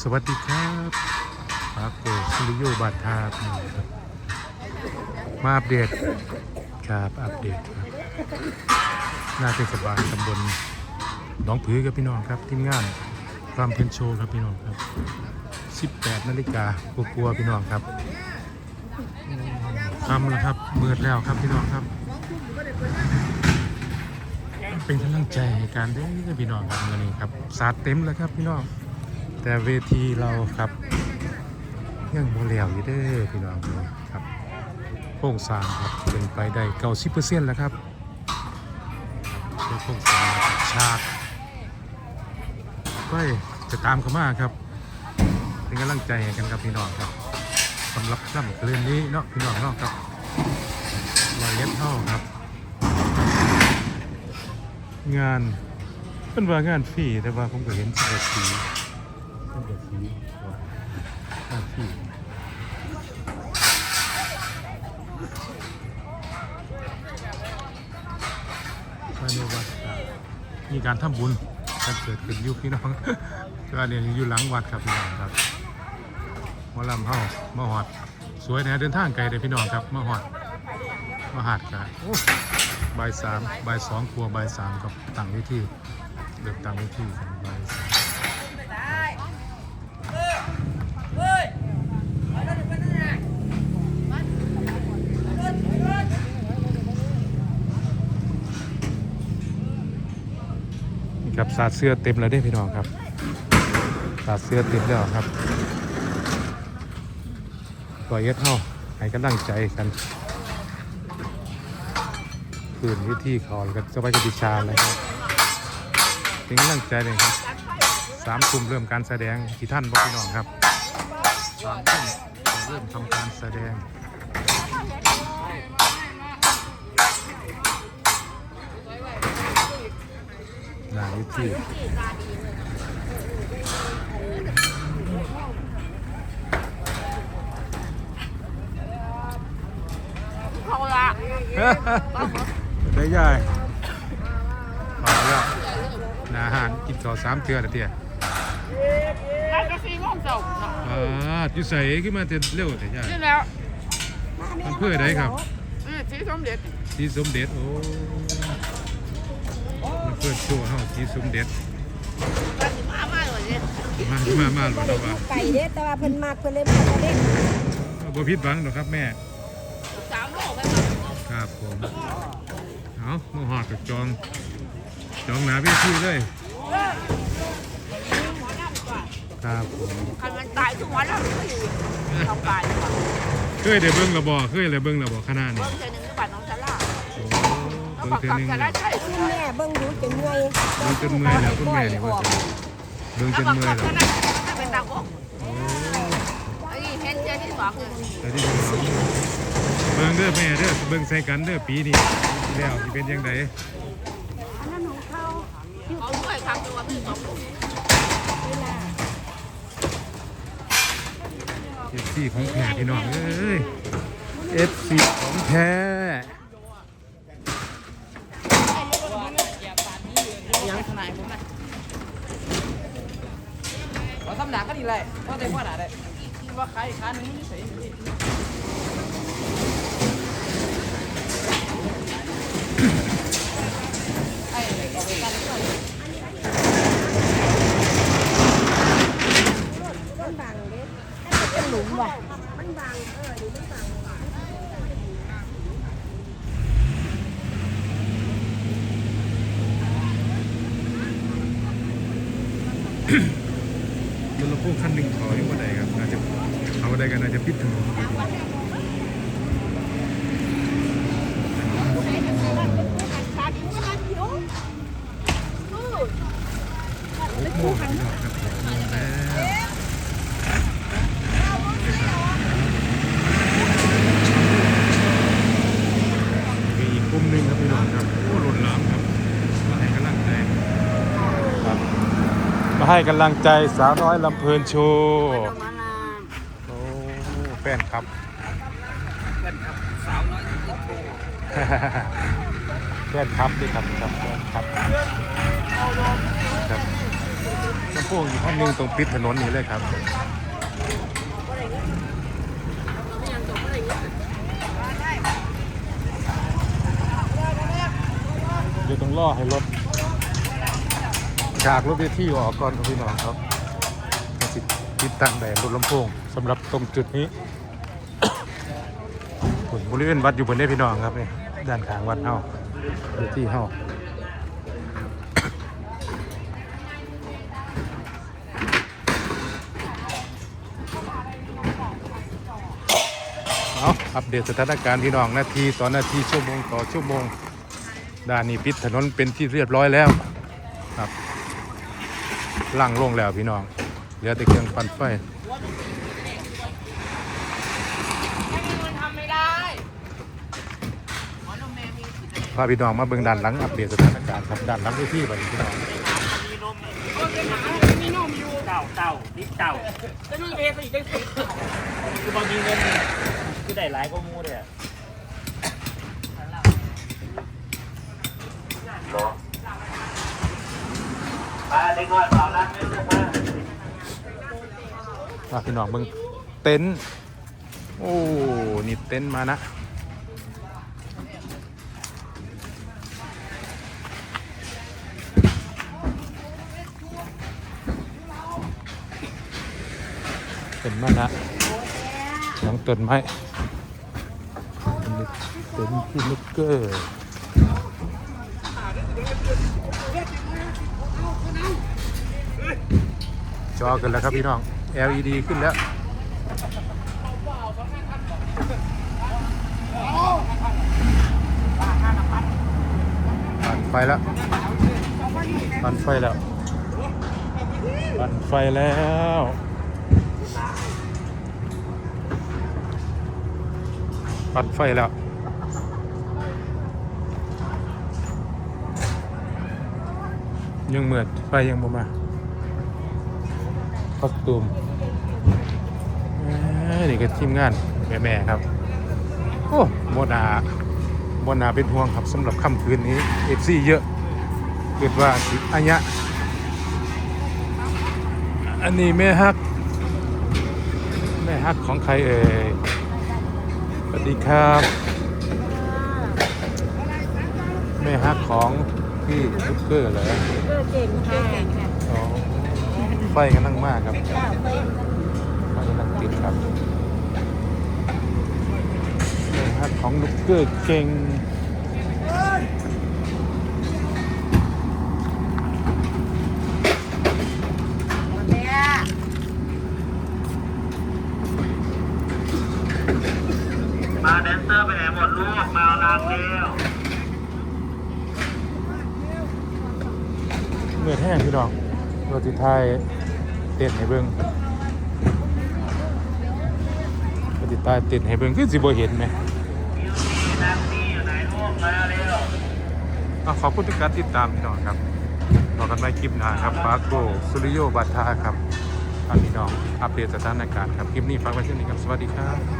สวัสดีครับปาโกสุริโยบาทาพี่น้องครับ มาอัปเดตครับอัปเดตครับหน้าเทศบาลตำบลหนองผือครับพี่น้องครับทีมงานรำเพนโชครับพี่น้องครับ 18นาฬิกากลัวๆพี่น้องครับอืมคำแล้วครับเมืดแล้วครับพี่น้องครับ เป็นกำลังใจให้การเด้พี่น้องครับมื่อนี้ครับสาดเต็มแล้วครับพี่น้อง แต่เวทีเราครับยังโมเลวอยู่เด้อพี่น้องครับโครงสร้างครับเป็นไปได้เก้าสิบเปอร์เซ็นต์แล้วครับโครงสร้างครับฉากก็จะตามเข้ามาครับเป็นกำลังใจกันครับพี่น้องครับสำหรับค่ำคืนนี้เนาะพี่น้องเนาะครับรอยเย็ดเท่าครับ งานเป็นว่างานฟรีแต่ว่าผมก็เห็นสั กสีสักสีงานฟรีภายในวัดมีการทำบุญกันเกิดขึ้นยู่พี่น้องก็เนี่ยอยู่หลังวัดครับพี่น้องครับมอลำเฮามาหอด สวยนะเดินทางไกลเลยพี่น้องครับมาหอดมาหาดกันบ่ายสามบ่ายสองครัวบ่ายสามกับต่างวิธีเลือกต่างวิธีกับายสามนี่ ครับสาดเสื้อเต็มแล้วด้พี่น้องครับสาดเสื้อเต็มแล้วครับต่อยเอ็ดเท่าให้กำลังใจกันคืนวิธีเขาแล้วก็สบายกติชาเลยครับเป็นกำลังใจเลยครับสามทุ่มเริ่มการแสดงที่ท่านพี่น้องครับสามทุ่มเริ่มทำการแสดง หน้าวิธีเขาละได้ยายมาแล้วหนาอาหารกินข้าวสามเทื่อแล้วเตี้ยแล้วก็สี่โมงเช้าเนาะอ่าจุใส่ขึ้นมาแต่เร็วแต่ยายนี่แล้วมันเพื่ออะไรครับนี่สีสมเด็จสีสมเด็จโอ้มัน เพื่อโชว์เฮาสีสมเด็จมามาเลยมามามาหลวงเราว่าไก่เด้แต่ว่าเพิ่นมากเพิ่นเลยมาเล่นบ่ผิดหวังหรอกครับแม่สามโลไปครับผมเอามาหอดกับจอง จองหนาเวทีเลยครับผมคันมันตายทุกวันแล้วไม่อยู่ต้องการเคยได้เบิ่งระบ่เคยได้เบิ่งระบ่ขนาดนี้เบิ่งเจอหนึ่งที่บ้านน้อง เขาเบิ่งบอกเทื่อกับนึงสลาแล้วใช่คุณแม่เบิ่งดูจนเมื่อยเบิ่งจนเมื่อยแล้วคุณแม่นี่ว่าสิเบิ่งจแล้วนบอกเมื่อกัยบแล้วสลาเป็นตาบกโอ้ไอ้เห็นเจที่สองเลยแต่ที่สองเบิ่งเด้อแม่เด้อเบิ่งใส่กันเด้อปีนี้ปีที่แล้วสิเป็นจังไดเขาด้วยครับตัวพี่สองคนเอฟซีของแท้พี่น้องเอ้ยเอฟซีของแท้ ยังทนายผมนะขอสำนักก็ดีเลยก็ได้ว่าได้ว่าใครค้าหนึ่งไม่ใช่ไอ้เอาไปกันก็มันบางเด้เป็นหลุมว่ะมันบางเออมันบางรถละ พวกคันหนึ่งเขาอยู่วันใดครับอาจจะเอาว่าใดกันอาจจะพิดถนนหกโมงพี่น้องครับหกโมงแล้วมีอีกกลุ่มหนึ่งครับพี่น้องครับโอ้หล่นล้ำครับมาให้กำลังใจครับ มา ให้กำลังใจสาวน้อยลำเพลินโชว์โอ้แฟนครับเป็นครับสาวน้อยที่โชว์แฟนครับดีครับครับแฟนครับครับลำโพงอีกห้องหนึงตรงปิดถนนนี่เลยครับเดี๋ยวต้องล่อให้รถ จากรถเวทีออกก่อนครับพี่น้องครับก็สิติดตั้งแบบรถลำโพงสำหรับตรงจุดนี้ผลบริเวณวัดอยู่บนนี้พี่น้องครับนี่ด้านข้างวัดเฮาเวทีเฮาเอาอัปเดตสถานการณ์พี่น้องนาทีต่อนาทีชั่วโมงต่อชั่วโมงด้านนี้ปิดถนนเป็นที่เรียบร้อยแล้วครับ ล่างลงแล้วพี่น้อง เหลือแต่เครื่องปั่นไฟพาพี่น้องมาเบิ่งด้านหลังอัปเดตสถานการณ์ครับด้านหลังเวทีไปพี่น้องเต่าเต่าดิเต่าคือบางทีเงินนี่คือได้หลายก็มูเลยอะพา พี่น้องเบิ่งเต็นท์โอ้นี่เต็นท์มานะเป็นมานะน้องต้นไม้เป็นพี่นุกเกอร์จอกันแล้วครับพี่น้อง LED ขึ้นแล้วปั่นไฟแล้วปั่นไฟแล้วปั่นไฟแล้วปัดไฟแล้วยังเหมือนไฟยังบ่มา คอสตูมนี่ก็ทีมงานแม่ๆครับ โอ้โมนาโมนาเป็นห่วงครับสำหรับค่ำคืนนี้เอฟซีเยอะเกิดว่าสิอัญญะอันนี้แม่ฮัก แม่ฮักของใครเอ่ยสวัสดีครับ แม่ฮักของพี่ซุกเกอร์เหรอเออเก่งค่ะ ไฟกันนั่งมากครับเจ้าไปไฟกันนั่งติดครับแม่ฮักของลูกเกอร์เก่งเนี่ยมาแดนเซอร์ไปไหนหมดลูกมาเอานางเร็วเมื่อแห้งพี่น้องเราติไทาย เต้นให้เบิ้งปฏิทายเต้นให้เบิ้งคือสิบ่เห็นไหมขอบคุณทุกการติดตามพี่น้องครับรอกันไว้คลิปหน้าครับปาโกสุริโยบัตทาครับทางพี่น้องอัปเดตสถานการณ์ครับ คลิปนี้ฝากไว้เช่นนี้ครับ สวัสดีครับ